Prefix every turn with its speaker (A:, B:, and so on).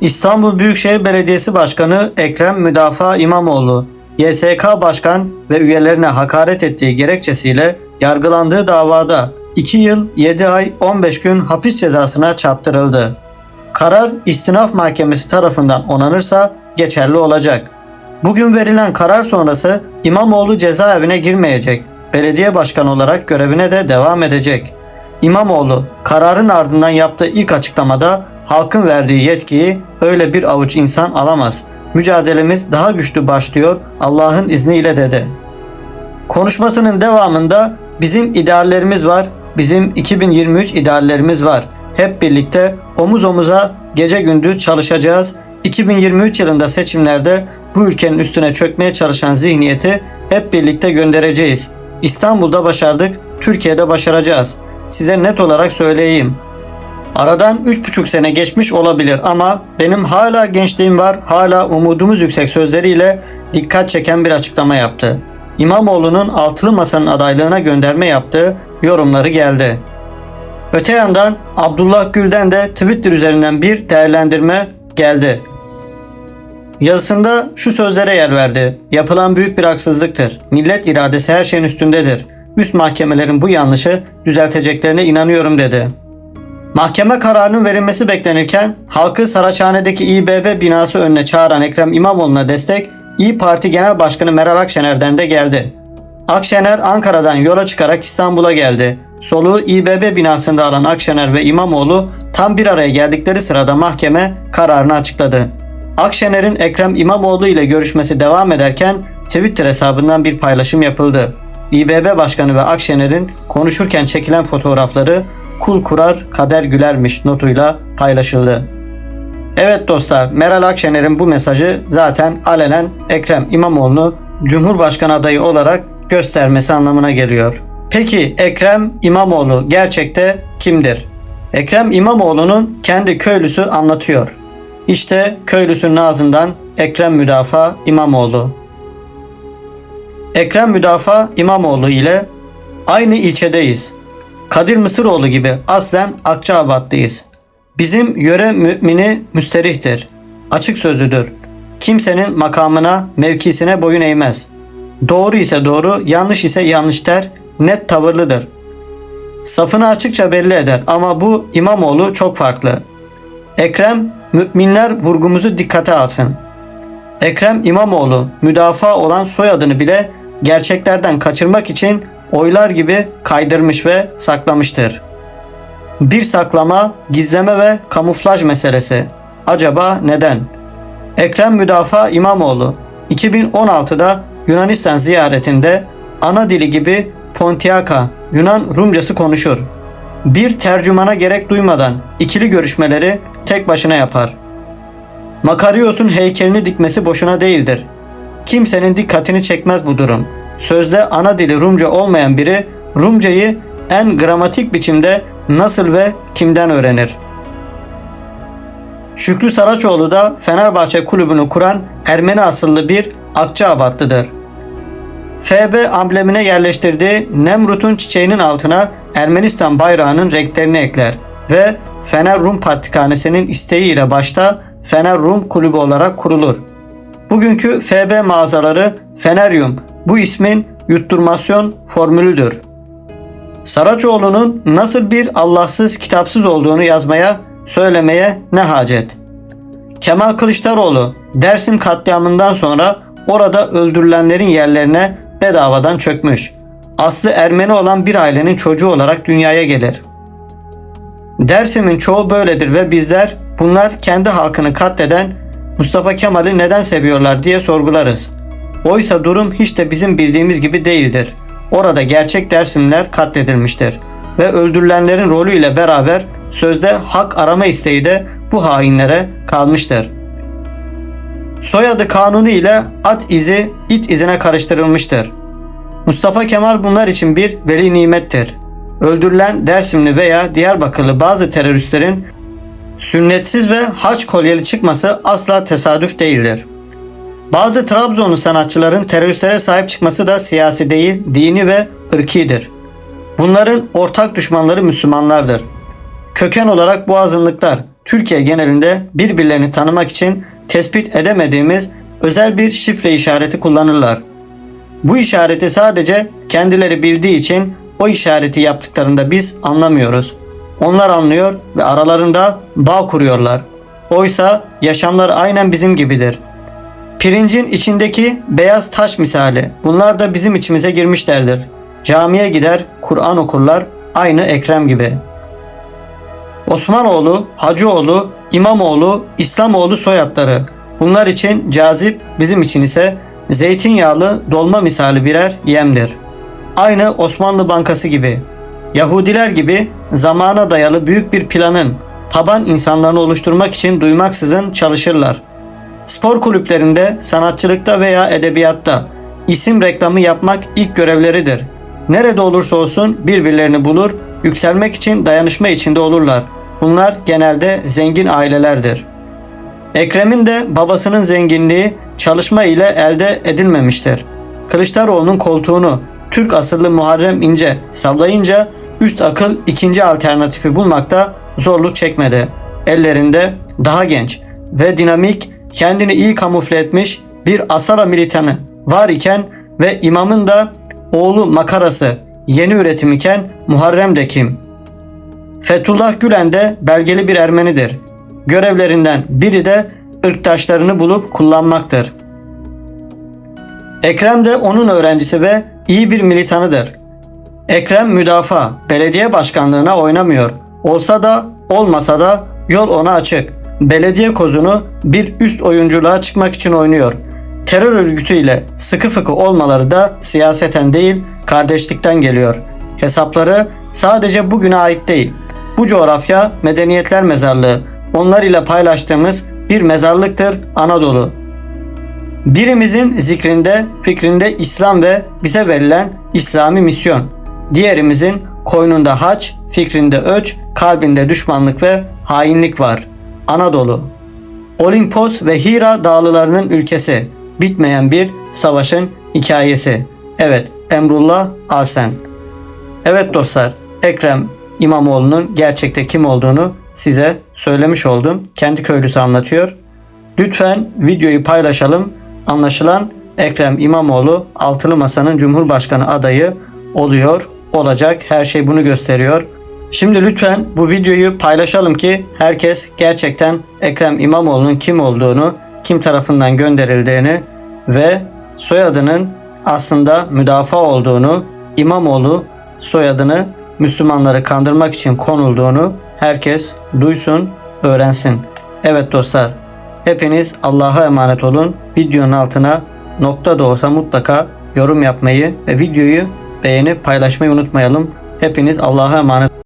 A: İstanbul Büyükşehir Belediyesi Başkanı Ekrem Müdafaa İmamoğlu, YSK Başkan ve üyelerine hakaret ettiği gerekçesiyle yargılandığı davada 2 yıl 7 ay 15 gün hapis cezasına çarptırıldı. Karar İstinaf Mahkemesi tarafından onanırsa geçerli olacak. Bugün verilen karar sonrası İmamoğlu cezaevine girmeyecek. Belediye başkanı olarak görevine de devam edecek. İmamoğlu kararın ardından yaptığı ilk açıklamada halkın verdiği yetkiyi öyle bir avuç insan alamaz. Mücadelemiz daha güçlü başlıyor Allah'ın izniyle dedi. Konuşmasının devamında bizim ideallerimiz var, bizim 2023 ideallerimiz var. Hep birlikte omuz omuza gece gündüz çalışacağız. 2023 yılında seçimlerde bu ülkenin üstüne çökmeye çalışan zihniyeti hep birlikte göndereceğiz. İstanbul'da başardık, Türkiye'de başaracağız. Size net olarak söyleyeyim. Aradan 3,5 sene geçmiş olabilir ama benim hala gençliğim var, hala umudumuz yüksek sözleriyle dikkat çeken bir açıklama yaptı. İmamoğlu'nun altılı masanın adaylığına gönderme yaptığı yorumları geldi. Öte yandan Abdullah Gül'den de Twitter üzerinden bir değerlendirme geldi. Yazısında şu sözlere yer verdi. Yapılan büyük bir haksızlıktır. Millet iradesi her şeyin üstündedir. Üst mahkemelerin bu yanlışı düzelteceklerine inanıyorum dedi. Mahkeme kararının verilmesi beklenirken halkı Saraçhane'deki İBB binası önüne çağıran Ekrem İmamoğlu'na destek İyi Parti Genel Başkanı Meral Akşener'den de geldi. Akşener Ankara'dan yola çıkarak İstanbul'a geldi. Soluğu İBB binasında alan Akşener ve İmamoğlu tam bir araya geldikleri sırada mahkeme kararını açıkladı. Akşener'in Ekrem İmamoğlu ile görüşmesi devam ederken Twitter hesabından bir paylaşım yapıldı. İBB Başkanı ve Akşener'in konuşurken çekilen fotoğrafları kul kurar kader gülermiş notuyla paylaşıldı. Evet dostlar Meral Akşener'in bu mesajı zaten alenen Ekrem İmamoğlu'nu Cumhurbaşkanı adayı olarak göstermesi anlamına geliyor. Peki Ekrem İmamoğlu gerçekte kimdir? Ekrem İmamoğlu'nun kendi köylüsü anlatıyor. İşte köylüsünün ağzından Ekrem Müdafaa İmamoğlu. Ekrem Müdafaa İmamoğlu ile aynı ilçedeyiz. Kadir Mısıroğlu gibi aslen Akçaabat'tayız. Bizim yöre mümini müsterihtir. Açık sözlüdür. Kimsenin makamına, mevkisine boyun eğmez. Doğru ise doğru, yanlış ise yanlış der, net tavırlıdır. Safını açıkça belli eder ama bu İmamoğlu çok farklı. Ekrem, müminler vurgumuzu dikkate alsın. Ekrem İmamoğlu müdafaa olan soyadını bile gerçeklerden kaçırmak için oylar gibi kaydırmış ve saklamıştır. Bir saklama, gizleme ve kamuflaj meselesi. Acaba neden? Ekrem Müdafaa İmamoğlu 2016'da Yunanistan ziyaretinde ana dili gibi Pontiaka Yunan Rumcası konuşur. Bir tercümana gerek duymadan ikili görüşmeleri tek başına yapar. Makarios'un heykelini dikmesi boşuna değildir. Kimsenin dikkatini çekmez bu durum. Sözde ana dili Rumca olmayan biri Rumcayı en gramatik biçimde nasıl ve kimden öğrenir? Şükrü Saraçoğlu da Fenerbahçe kulübünü kuran Ermeni asıllı bir Akçaabatlıdır. FB amblemine yerleştirdiği Nemrut'un çiçeğinin altına Ermenistan bayrağının renklerini ekler ve Fener Rum Patrikhanesi'nin isteğiyle başta Fener Rum Kulübü olarak kurulur. Bugünkü FB mağazaları Feneryum bu ismin yutturmasyon formülüdür. Saraçoğlu'nun nasıl bir Allahsız kitapsız olduğunu yazmaya, söylemeye ne hacet? Kemal Kılıçdaroğlu Dersim katliamından sonra orada öldürülenlerin yerlerine bedavadan çökmüş. Aslı Ermeni olan bir ailenin çocuğu olarak dünyaya gelir. Dersim'in çoğu böyledir ve bizler bunlar kendi halkını katleden Mustafa Kemal'i neden seviyorlar diye sorgularız. Oysa durum hiç de bizim bildiğimiz gibi değildir. Orada gerçek Dersimler katledilmiştir ve öldürülenlerin rolüyle beraber sözde hak arama isteği de bu hainlere kalmıştır. Soyadı kanunu ile at izi it izine karıştırılmıştır. Mustafa Kemal bunlar için bir veli nimettir. Öldürülen Dersimli veya Diyarbakırlı bazı teröristlerin sünnetsiz ve haç kolyeli çıkması asla tesadüf değildir. Bazı Trabzonlu sanatçıların teröristlere sahip çıkması da siyasi değil, dini ve ırkidir. Bunların ortak düşmanları Müslümanlardır. Köken olarak bu azınlıklar Türkiye genelinde birbirlerini tanımak için tespit edemediğimiz özel bir şifre işareti kullanırlar. Bu işareti sadece kendileri bildiği için o işareti yaptıklarında biz anlamıyoruz. Onlar anlıyor ve aralarında bağ kuruyorlar. Oysa yaşamlar aynen bizim gibidir. Pirincin içindeki beyaz taş misali. Bunlar da bizim içimize girmişlerdir. Camiye gider, Kur'an okurlar, aynı Ekrem gibi. Osmanoğlu, Hacıoğlu, İmamoğlu, İslamoğlu soyadları. Bunlar için cazip, bizim için ise zeytinyağlı dolma misali birer yemdir. Aynı Osmanlı Bankası gibi. Yahudiler gibi zamana dayalı büyük bir planın taban insanlarını oluşturmak için duymaksızın çalışırlar. Spor kulüplerinde, sanatçılıkta veya edebiyatta isim reklamı yapmak ilk görevleridir. Nerede olursa olsun birbirlerini bulur, yükselmek için dayanışma içinde olurlar. Bunlar genelde zengin ailelerdir. Ekrem'in de babasının zenginliği çalışma ile elde edilmemiştir. Kılıçdaroğlu'nun koltuğunu Türk asıllı Muharrem İnce sallayınca üst akıl ikinci alternatifi bulmakta zorluk çekmedi. Ellerinde daha genç ve dinamik, kendini iyi kamufle etmiş bir Asara militanı var iken ve imamın da oğlu makarası yeni üretim iken Muharrem de kim? Fethullah Gülen de belgeli bir Ermenidir. Görevlerinden biri de ırktaşlarını bulup kullanmaktır. Ekrem de onun öğrencisi ve iyi bir militanıdır. Ekrem müdafaa, belediye başkanlığına oynamıyor. Olsa da olmasa da yol ona açık. Belediye kozunu bir üst oyunculuğa çıkmak için oynuyor. Terör örgütüyle sıkı fıkı olmaları da siyaseten değil kardeşlikten geliyor. Hesapları sadece bugüne ait değil. Bu coğrafya medeniyetler mezarlığı. Onlar ile paylaştığımız bir mezarlıktır Anadolu. Birimizin zikrinde, fikrinde İslam ve bize verilen İslami misyon. Diğerimizin koynunda haç, fikrinde öç, kalbinde düşmanlık ve hainlik var. Anadolu. Olimpos ve Hira dağlılarının ülkesi. Bitmeyen bir savaşın hikayesi. Evet, Emrullah Arsen. Evet dostlar, Ekrem İmamoğlu'nun gerçekte kim olduğunu size söylemiş oldum. Kendi köylüsü anlatıyor. Lütfen videoyu paylaşalım. Anlaşılan Ekrem İmamoğlu Altılı Masa'nın Cumhurbaşkanı adayı oluyor, olacak. Her şey bunu gösteriyor. Şimdi lütfen bu videoyu paylaşalım ki herkes gerçekten Ekrem İmamoğlu'nun kim olduğunu, kim tarafından gönderildiğini ve soyadının aslında müdafaa olduğunu, İmamoğlu soyadını Müslümanları kandırmak için konulduğunu herkes duysun, öğrensin. Evet dostlar, hepiniz Allah'a emanet olun. Videonun altına nokta da olsa mutlaka yorum yapmayı ve videoyu beğenip paylaşmayı unutmayalım. Hepiniz Allah'a emanet